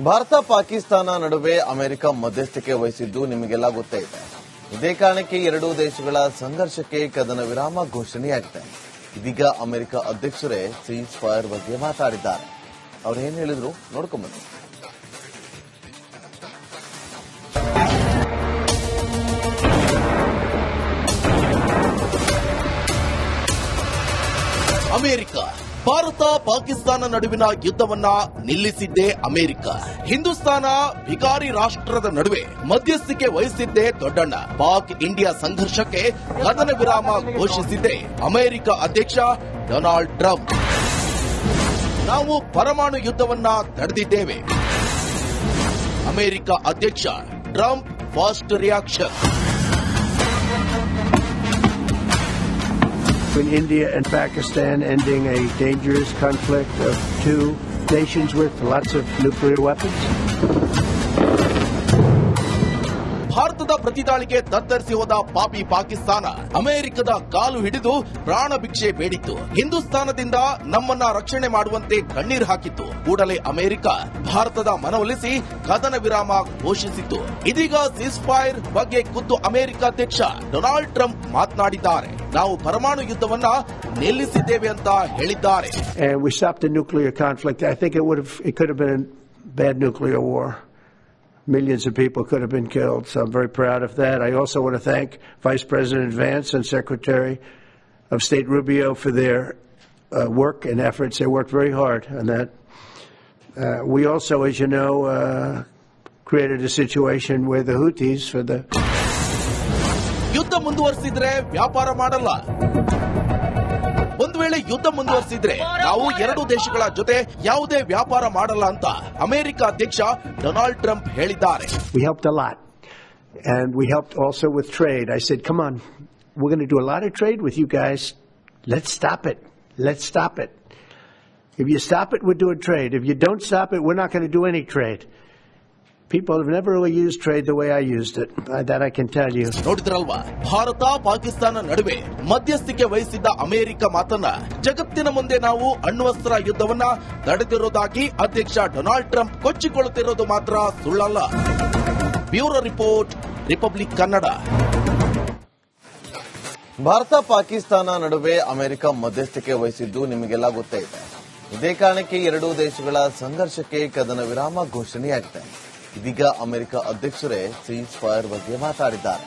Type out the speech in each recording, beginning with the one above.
ಭಾರತ ಪಾಕಿಸ್ತಾನ ನಡುವೆ ಅಮೆರಿಕ ಮಧ್ಯಸ್ಥಿಕೆ ವಹಿಸಿದ್ದು ನಿಮಗೆಲ್ಲ ಗೊತ್ತೇ ಇದೆ. ಇದೇ ಕಾರಣಕ್ಕೆ ಎರಡೂ ದೇಶಗಳ ಸಂಘರ್ಷಕ್ಕೆ ಕದನ ವಿರಾಮ ಘೋಷಣೆಯಾಗಿದೆ. ಇದೀಗ ಅಮೆರಿಕ ಅಧ್ಯಕ್ಷರೇ ಸೀಸ್ ಫೈರ್ ಬಗ್ಗೆ ಮಾತಾಡಿದ್ದಾರೆ. ಅವ್ರೇನ್ ಹೇಳಿದ್ರು ನೋಡ್ಕೊಂಬಂದು ಅಮೆರಿಕ ಭಾರತ ಪಾಕಿಸ್ತಾನ ನಡುವಿನ ಯುದ್ಧವನ್ನ ನಿಲ್ಲಿಸಿದ್ದೇ ಅಮೆರಿಕ. ಹಿಂದೂಸ್ತಾನ ಭಿಕಾರಿ ರಾಷ್ಟ್ರದ ನಡುವೆ ಮಧ್ಯಸ್ಥಿಕೆ ವಹಿಸಿದ್ದೇ ದೊಡ್ಡಣ್ಣ. ಪಾಕ್ ಇಂಡಿಯಾ ಸಂಘರ್ಷಕ್ಕೆ ಕದನ ವಿರಾಮ ಘೋಷಿಸಿದ್ದೇ ಅಮೆರಿಕ ಅಧ್ಯಕ್ಷ ಡೊನಾಲ್ಡ್ ಟ್ರಂಪ್. ನಾವು ಪರಮಾಣು ಯುದ್ಧವನ್ನ ತಡೆದಿದ್ದೇವೆ. ಅಮೆರಿಕ ಅಧ್ಯಕ್ಷ Trump fast reaction. In India and Pakistan, ending a dangerous conflict of two nations with lots of nuclear weapons. ಭಾರತದ ಪ್ರತಿದಾಳಿಗೆ ತತ್ತರಿಸಿ ಹೋದ ಪಾಪಿ ಪಾಕಿಸ್ತಾನ ಅಮೆರಿಕದ ಕಾಲು ಹಿಡಿದು ಪ್ರಾಣ ಭಿಕ್ಷೆ ಬೇಡಿತ್ತು. ಹಿಂದೂಸ್ತಾನದಿಂದ ನಮ್ಮನ್ನ ರಕ್ಷಣೆ ಮಾಡುವಂತೆ ಕಣ್ಣೀರು ಹಾಕಿತ್ತು. ಕೂಡಲೇ ಅಮೆರಿಕ ಭಾರತದ ಮನವೊಲಿಸಿ ಕದನ ವಿರಾಮ ಘೋಷಿಸಿತ್ತು. ಇದೀಗ ಸೀಸ್ ಫೈರ್ ಬಗ್ಗೆ ಖುದ್ದು ಅಮೆರಿಕ ಅಧ್ಯಕ್ಷ ಡೊನಾಲ್ಡ್ ಟ್ರಂಪ್ ಮಾತನಾಡಿದ್ದಾರೆ. ನಾವು ಪರಮಾಣು ಯುದ್ಧವನ್ನ ನಿಲ್ಲಿಸಿದ್ದೇವೆ ಅಂತ ಹೇಳಿದ್ದಾರೆ. Millions of people could have been killed, so I'm very proud of that. I also want to thank Vice President Vance and Secretary of State Rubio for their uh, work and efforts. They worked very hard on that. Uh, we also, as you know, uh, created a situation where the Houthis, for the ಯುದ್ಧ ಮುಂದುವರಿಸಿದ್ರೆ ವ್ಯಾಪಾರ ಮಾಡಲ್ಲ ಒಂದು ವೇಳೆ ಯುದ್ಧ ಮುಂದುವರಿಸಿದ್ರೆ ನಾವು ಎರಡು ದೇಶಗಳ ಜೊತೆ ಯಾವುದೇ ವ್ಯಾಪಾರ ಮಾಡಲ್ಲ ಅಂತ ಅಮೆರಿಕ ಅಧ್ಯಕ್ಷ ಡೊನಾಲ್ಡ್ ಟ್ರಂಪ್ ಹೇಳಿದ್ದಾರೆ We helped a lot. And we helped also with trade. I said, come on, we're going to do a lot of trade with you guys. Let's stop it. Let's stop it. If you stop it, we're doing trade. If you don't stop it, we're not going to do any trade. People have never really used trade the way I used it. Uh, That I can tell you. ನೋಡಿದ್ರಲ್ವಾ ಭಾರತ ಪಾಕಿಸ್ತಾನ ನಡುವೆ ಮಧ್ಯಸ್ಥಿಕೆ ವಹಿಸಿದ್ದ America ಮಾತನ್ನ ಜಗತ್ತಿನ ಮುಂದೆ ನಾವು ಅಣ್ವಸ್ತ್ರ ಯುದ್ಧವನ್ನ ನಡೆದಿರುವುದಾಗಿ ಅಧ್ಯಕ್ಷ Donald Trump ಕೊಚ್ಚಿಕೊಳ್ಳುತ್ತಿರೋದು ಮಾತ್ರ ಸುಳ್ಳಲ್ಲ bureau report Republic Kannada Bharat Pakistan ನಡುವೆ ಅಮೆರಿಕ ಮಧ್ಯಸ್ಥಿಕೆ ವಹಿಸಿದ್ದು ನಿಮಗೆಲ್ಲ ಗೊತ್ತೇ ಇದೆ ಇದೇ ಕಾರಣಕ್ಕೆ ಎರಡೂ ದೇಶಗಳ ಸಂಘರ್ಷಕ್ಕೆ ಕದನ ವಿರಾಮ ಘೋಷಣೆಯಾಗಿದೆ ಇದೀಗ ಅಮೆರಿಕ ಅಧ್ಯಕ್ಷರೇ ಸೀಸ್ ಫೈರ್ ಬಗ್ಗೆ ಮಾತಾಡಿದ್ದಾರೆ.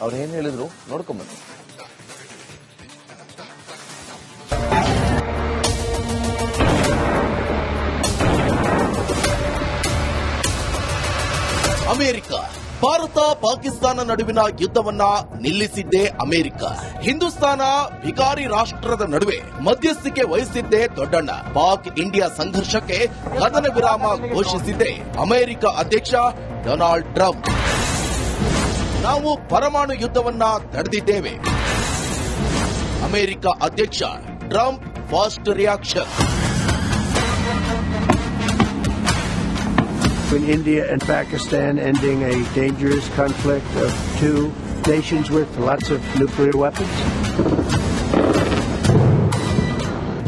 ಅವ್ರೇನ್ ಹೇಳಿದ್ರು ನೋಡ್ಕೊಂಬನ್ನಿ. ಅಮೆರಿಕ ಭಾರತ ಪಾಕಿಸ್ತಾನ ನಡುವಿನ ಯುದ್ಧವನ್ನ ನಿಲ್ಲಿಸಿದ್ದೇ ಅಮೆರಿಕ. ಹಿಂದೂಸ್ತಾನ ಭಿಕಾರಿ ರಾಷ್ಟ್ರದ ನಡುವೆ ಮಧ್ಯಸ್ಥಿಕೆ ವಹಿಸಿದ್ದೇ ದೊಡ್ಡಣ್ಣ. ಪಾಕ್ ಇಂಡಿಯಾ ಸಂಘರ್ಷಕ್ಕೆ ಕದನ ವಿರಾಮ ಘೋಷಿಸಿದ್ದೇ ಅಮೆರಿಕ ಅಧ್ಯಕ್ಷ ಡೊನಾಲ್ಡ್ ಟ್ರಂಪ್. ನಾವು ಪರಮಾಣು ಯುದ್ಧವನ್ನ ತಡೆದಿದ್ದೇವೆ. ಅಮೆರಿಕ ಅಧ್ಯಕ್ಷ Trump fast reaction. In India and Pakistan, ending a dangerous conflict of two nations with lots of nuclear weapons.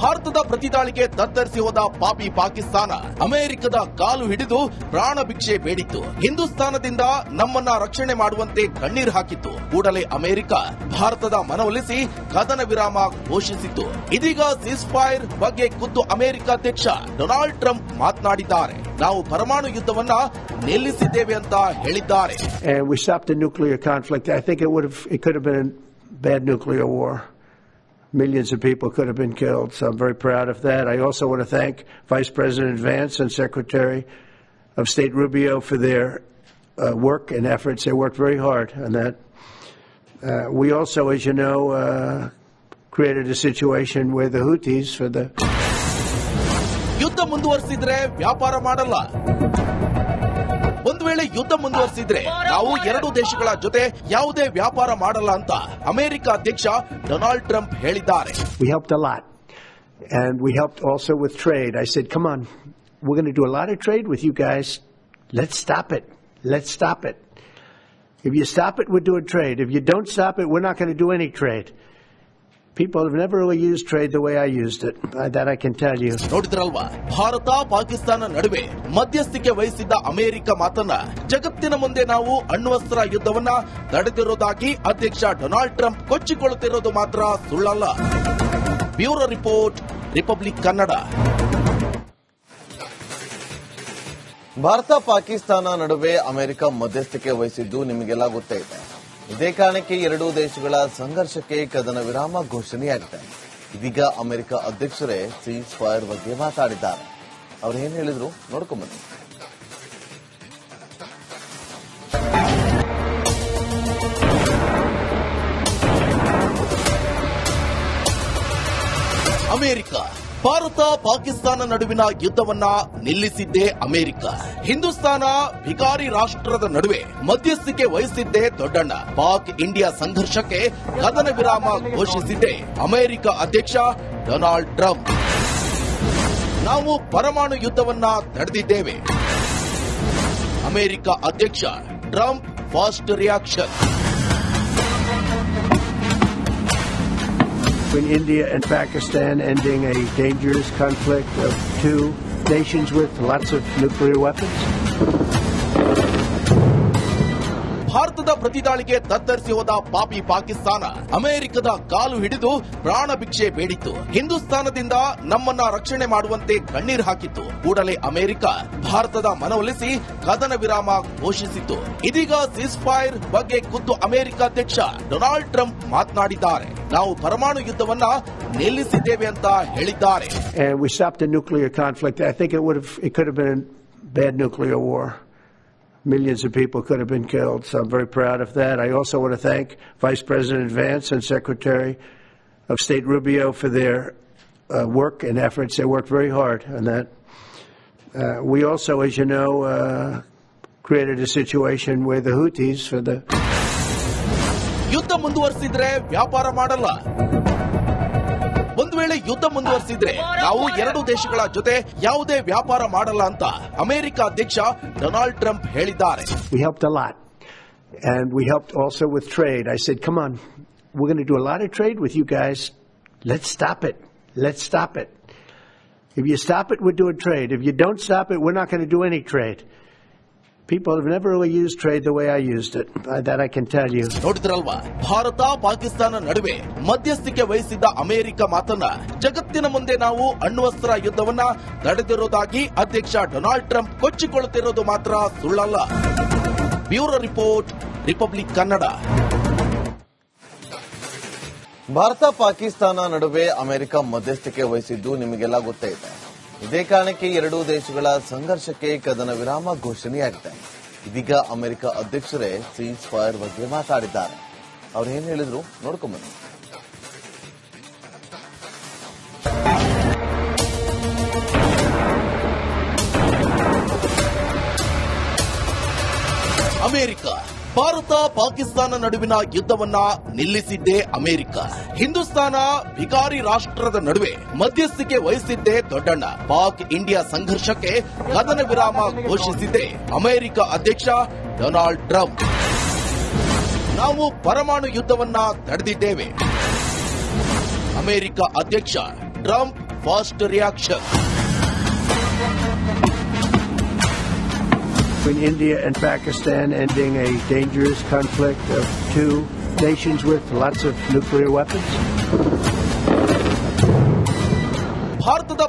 ಭಾರತದ ಪ್ರತಿದಾಳಿಗೆ ತತ್ತರಿಸಿ ಹೋದ ಪಾಪಿ ಪಾಕಿಸ್ತಾನ ಅಮೆರಿಕದ ಕಾಲು ಹಿಡಿದು ಪ್ರಾಣ ಭಿಕ್ಷೆ ಬೇಡಿತ್ತು. ಹಿಂದೂಸ್ತಾನದಿಂದ ನಮ್ಮನ್ನ ರಕ್ಷಣೆ ಮಾಡುವಂತೆ ಕಣ್ಣೀರು ಹಾಕಿತ್ತು. ಕೂಡಲೇ ಅಮೆರಿಕ ಭಾರತದ ಮನವೊಲಿಸಿ ಕದನ ವಿರಾಮ ಘೋಷಿಸಿತ್ತು. ಇದೀಗ ಸೀಸ್ ಫೈರ್ ಬಗ್ಗೆ ಖುದ್ದು ಅಮೆರಿಕ ಅಧ್ಯಕ್ಷ ಡೊನಾಲ್ಡ್ ಟ್ರಂಪ್ ಮಾತನಾಡಿದ್ದಾರೆ. ನಾವು ಪರಮಾಣು ಯುದ್ಧವನ್ನ ನಿಲ್ಲಿಸಿದ್ದೇವೆ ಅಂತ ಹೇಳಿದ್ದಾರೆ. Millions of people could have been killed, so I'm very proud of that. I also want to thank Vice President Vance and Secretary of State Rubio for their uh, work and efforts. They worked very hard on that. Uh, we also, as you know, uh, created a situation where the Houthis, for the ಯುದ್ಧ ಮುಂದುವರಿಸಿದ್ರೆ ವ್ಯಾಪಾರ ಮಾಡಲ್ಲ ಒಂದು ವೇಳೆ ಯುದ್ಧ ಮುಂದುವರಿಸಿದ್ರೆ ನಾವು ಎರಡು ದೇಶಗಳ ಜೊತೆ ಯಾವುದೇ ವ್ಯಾಪಾರ ಮಾಡಲ್ಲ ಅಂತ ಅಮೆರಿಕ ಅಧ್ಯಕ್ಷ ಡೊನಾಲ್ಡ್ ಟ್ರಂಪ್ ಹೇಳಿದ್ದಾರೆ We helped a lot. And we helped also with trade. I said, come on, we're going to do a lot of trade with you guys. Let's stop it. Let's stop it. If you stop it, we're doing trade. If you don't stop it, we're not going to do any trade. People have never really used trade the way I used it. Uh, That I can tell you. ನೋಡಿದ್ರಲ್ವಾ ಭಾರತ ಪಾಕಿಸ್ತಾನ ನಡುವೆ ಮಧ್ಯಸ್ಥಿಕೆ ವಹಿಸಿದ್ದ America ಮಾತನ್ನ ಜಗತ್ತಿನ ಮುಂದೆ ನಾವು ಅಣ್ವಸ್ತ್ರ ಯುದ್ಧವನ್ನ ನಡೆದಿರುವುದಾಗಿ ಅಧ್ಯಕ್ಷ Donald Trump ಕೊಚ್ಚಿಕೊಳ್ಳುತ್ತಿರೋದು ಮಾತ್ರ ಸುಳ್ಳಲ್ಲ bureau report Republic Kannada Bharat Pakistan ನಡುವೆ ಅಮೆರಿಕ ಮಧ್ಯಸ್ಥಿಕೆ ವಹಿಸಿದ್ದು ನಿಮಗೆಲ್ಲ ಗೊತ್ತೇ ಇದೆ ಇದೇ ಕಾರಣಕ್ಕೆ ಎರಡೂ ದೇಶಗಳ ಸಂಘರ್ಷಕ್ಕೆ ಕದನ ವಿರಾಮ ಘೋಷಣೆಯಾಗಿದೆ. ಇದೀಗ ಅಮೆರಿಕ ಅಧ್ಯಕ್ಷರೇ ಸೀಸ್ ಫೈರ್ ಬಗ್ಗೆ ಮಾತಾಡಿದ್ದಾರೆ. ಅವ್ರು ಏನ್ ಹೇಳಿದ್ರು? ನೋಡ್ಕೊಂಬನ್ನಿ ಅಮೆರಿಕ ಭಾರತ ಪಾಕಿಸ್ತಾನ ನಡುವಿನ ಯುದ್ಧವನ್ನ ನಿಲ್ಲಿಸಿದ್ದೇ ಅಮೆರಿಕ. ಹಿಂದೂಸ್ತಾನ ಭಿಕಾರಿ ರಾಷ್ಟ್ರದ ನಡುವೆ ಮಧ್ಯಸ್ಥಿಕೆ ವಹಿಸಿದ್ದೇ ದೊಡ್ಡಣ್ಣ. ಪಾಕ್ ಇಂಡಿಯಾ ಸಂಘರ್ಷಕ್ಕೆ ಕದನ ವಿರಾಮ ಘೋಷಿಸಿದ್ದೇ ಅಮೆರಿಕ ಅಧ್ಯಕ್ಷ ಡೊನಾಲ್ಡ್ ಟ್ರಂಪ್. ನಾವು ಪರಮಾಣು ಯುದ್ಧವನ್ನ ತಡೆದಿದ್ದೇವೆ ಅಮೆರಿಕ ಅಧ್ಯಕ್ಷ Trump fast reaction. Between India and Pakistan ending a dangerous conflict of two nations with lots of nuclear weapons. ಭಾರತದ ಪ್ರತಿದಾಳಿಗೆ ತತ್ತರಿಸಿ ಹೋದ ಪಾಪಿ ಪಾಕಿಸ್ತಾನ ಅಮೆರಿಕದ ಕಾಲು ಹಿಡಿದು ಪ್ರಾಣ ಭಿಕ್ಷೆ ಬೇಡಿತ್ತು. ಹಿಂದೂಸ್ತಾನದಿಂದ ನಮ್ಮನ್ನ ರಕ್ಷಣೆ ಮಾಡುವಂತೆ ಕಣ್ಣೀರು ಹಾಕಿತ್ತು. ಕೂಡಲೇ ಅಮೆರಿಕ ಭಾರತದ ಮನವೊಲಿಸಿ ಕದನ ವಿರಾಮ ಘೋಷಿಸಿತು ಇದೀಗ ಸಿಸ್ಫೈರ್ ಬಗ್ಗೆ ಖುದ್ದು ಅಮೆರಿಕ ಅಧ್ಯಕ್ಷ ಡೊನಾಲ್ಡ್ ಟ್ರಂಪ್ ಮಾತನಾಡಿದ್ದಾರೆ. ನಾವು ಪರಮಾಣು ಯುದ್ಧವನ್ನ ನಿಲ್ಲಿಸಿದ್ದೇವೆ ಅಂತ ಹೇಳಿದ್ದಾರೆ. Millions of people could have been killed, so I'm very proud of that. I also want to thank Vice President Vance and Secretary of State Rubio for their uh, work and efforts. They worked very hard on that. Uh, we also, as you know, uh, created a situation where the Houthis, for the ಯುದ್ಧ ಮುಂದುವರಿಸಿದ್ರೆ ವ್ಯಾಪಾರ ಮಾಡಲ್ಲ ಒಂದು ವೇಳೆ ಯುದ್ಧ ಮುಂದುವರಿಸಿದ್ರೆ ನಾವು ಎರಡು ದೇಶಗಳ ಜೊತೆ ಯಾವುದೇ ವ್ಯಾಪಾರ ಮಾಡಲ್ಲ ಅಂತ ಅಮೆರಿಕ ಅಧ್ಯಕ್ಷ ಡೊನಾಲ್ಡ್ ಟ್ರಂಪ್ ಹೇಳಿದ್ದಾರೆ We helped a lot. And we helped also with trade. I said, come on, we're going to do a lot of trade with you guys. Let's stop it. Let's stop it. If you stop it, we're doing trade. If you don't stop it, we're not going to do any trade. People have never really used trade the way I used it. Uh, That I can tell you. ನೋಡಿದ್ರಲ್ವಾ ಭಾರತ ಪಾಕಿಸ್ತಾನ ನಡುವೆ ಮಧ್ಯಸ್ಥಿಕೆ ವಹಿಸಿದ್ದ America ಮಾತನ್ನ ಜಗತ್ತಿನ ಮುಂದೆ ನಾವು ಅಣ್ವಸ್ತ್ರ ಯುದ್ಧವನ್ನ ನಡೆದಿರೋದಾಗಿ ಅಧ್ಯಕ್ಷ Donald Trump ಕೊಚ್ಚಿಕೊಳ್ಳುತ್ತಿರೋದು ಮಾತ್ರ ಸುಳ್ಳಲ್ಲ bureau report Republic Kannada Bharat Pakistan ನಡುವೆ ಅಮೆರಿಕ ಮಧ್ಯಸ್ಥಿಕೆ ವಹಿಸಿದ್ದು ನಿಮಗೆಲ್ಲ ಗೊತ್ತೇ ಇದೆ ಇದೇ ಕಾರಣಕ್ಕೆ ಎರಡೂ ದೇಶಗಳ ಸಂಘರ್ಷಕ್ಕೆ ಕದನ ವಿರಾಮ ಘೋಷಣೆಯಾಗಿದೆ. ಇದೀಗ ಅಮೆರಿಕ ಅಧ್ಯಕ್ಷರೇ ಸೀಸ್ ಫೈರ್ ಬಗ್ಗೆ ಮಾತಾಡಿದ್ದಾರೆ. ಅವ್ರು ಏನ್ ಹೇಳಿದ್ರು ನೋಡ್ಕೊಂಬನ್ನಿ. ಅಮೆರಿಕ ಭಾರತ ಪಾಕಿಸ್ತಾನ ನಡುವಿನ ಯುದ್ಧವನ್ನ ನಿಲ್ಲಿಸಿದ್ದೇ ಅಮೆರಿಕ. ಹಿಂದೂಸ್ತಾನ ಭಿಕಾರಿ ರಾಷ್ಟ್ರದ ನಡುವೆ ಮಧ್ಯಸ್ಥಿಕೆ ವಹಿಸಿದ್ದೇ ದೊಡ್ಡಣ್ಣ. ಪಾಕ್ ಇಂಡಿಯಾ ಸಂಘರ್ಷಕ್ಕೆ ಕದನ ವಿರಾಮ ಘೋಷಿಸಿದ್ದೇ ಅಮೆರಿಕ ಅಧ್ಯಕ್ಷ ಡೊನಾಲ್ಡ್ ಟ್ರಂಪ್. ನಾವು ಪರಮಾಣು ಯುದ್ಧವನ್ನ ತಡೆದಿದ್ದೇವೆ ಅಮೆರಿಕ ಅಧ್ಯಕ್ಷ Trump fast reaction. Between India and Pakistan ending a dangerous conflict of two nations with lots of nuclear weapons.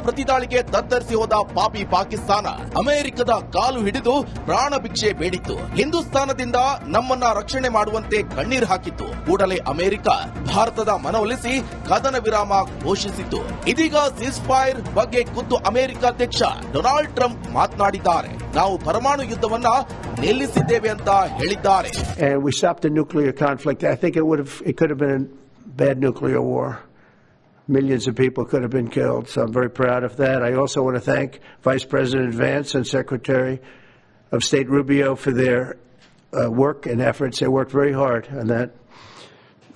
ಪ್ರತಿದಾಳಿಗೆ ತತ್ತರಿಸಿ ಹೋದ ಪಾಪಿ ಪಾಕಿಸ್ತಾನ ಅಮೆರಿಕದ ಕಾಲು ಹಿಡಿದು ಪ್ರಾಣ ಭಿಕ್ಷೆ ಬೇಡಿತ್ತು. ಹಿಂದೂಸ್ತಾನದಿಂದ ನಮ್ಮನ್ನ ರಕ್ಷಣೆ ಮಾಡುವಂತೆ ಕಣ್ಣೀರು ಹಾಕಿತ್ತು. ಕೂಡಲೇ ಅಮೆರಿಕ ಭಾರತದ ಮನವೊಲಿಸಿ ಕದನ ವಿರಾಮ ಘೋಷಿಸಿತು ಇದೀಗ ಸಿಸ್ಫೈರ್ ಬಗ್ಗೆ ಖುದ್ದು ಅಮೆರಿಕ ಅಧ್ಯಕ್ಷ ಡೊನಾಲ್ಡ್ ಟ್ರಂಪ್ ಮಾತನಾಡಿದ್ದಾರೆ. ನಾವು ಪರಮಾಣು ಯುದ್ಧವನ್ನ ನಿಲ್ಲಿಸಿದ್ದೇವೆ ಅಂತ ಹೇಳಿದ್ದಾರೆ. Millions of people could have been killed, so I'm very proud of that. I also want to thank Vice President Vance and Secretary of State Rubio for their uh, work and efforts. They worked very hard on that.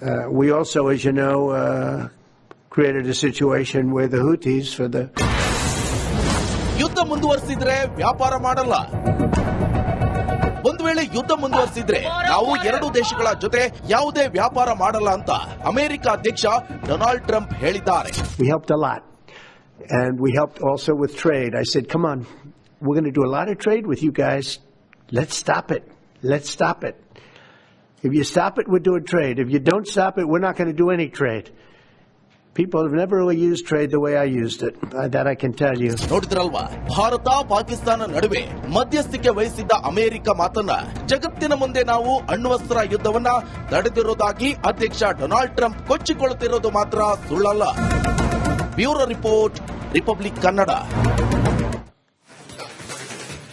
Uh, we also, as you know, uh, created a situation where the Houthis, for the ಯುದ್ಧ ಮುಂದುವರಿಸಿದ್ರೆ ವ್ಯಾಪಾರ ಮಾಡಲ್ಲ ಒಂದು ವೇಳೆ ಯುದ್ಧ ಮುಂದುವರಿಸಿದ್ರೆ ನಾವು ಎರಡು ದೇಶಗಳ ಜೊತೆ ಯಾವುದೇ ವ್ಯಾಪಾರ ಮಾಡಲ್ಲ ಅಂತ ಅಮೆರಿಕ ಅಧ್ಯಕ್ಷ ಡೊನಾಲ್ಡ್ ಟ್ರಂಪ್ ಹೇಳಿದ್ದಾರೆ We helped a lot. And we helped also with trade. I said, come on, we're going to do a lot of trade with you guys. Let's stop it. Let's stop it. If you stop it, we're doing trade. If you don't stop it, we're not going to do any trade. People have never really used trade the way. Uh. ನೋಡಿದ್ರಲ್ವಾ ಭಾರತ, ಪಾಕಿಸ್ತಾನ ನಡುವೆ ಮಧ್ಯಸ್ಥಿಕೆ ವಹಿಸಿದ್ದ America ಮಾತನ್ನ ಜಗತ್ತಿನ ಮುಂದೆ ನಾವು ಅಣ್ವಸ್ತ್ರ ಯುದ್ಧವನ್ನ ನಡೆದಿರೋದಾಗಿ ಅಧ್ಯಕ್ಷ Donald Trump ಕೊಚ್ಚಿಕೊಳ್ಳುತ್ತಿರೋದು ಮಾತ್ರ ಸುಳ್ಳಲ್ಲ ಬ್ಯೂರೋ ರಿಪೋರ್ಟ್, ರಿಪಬ್ಲಿಕ್ ಕನ್ನಡ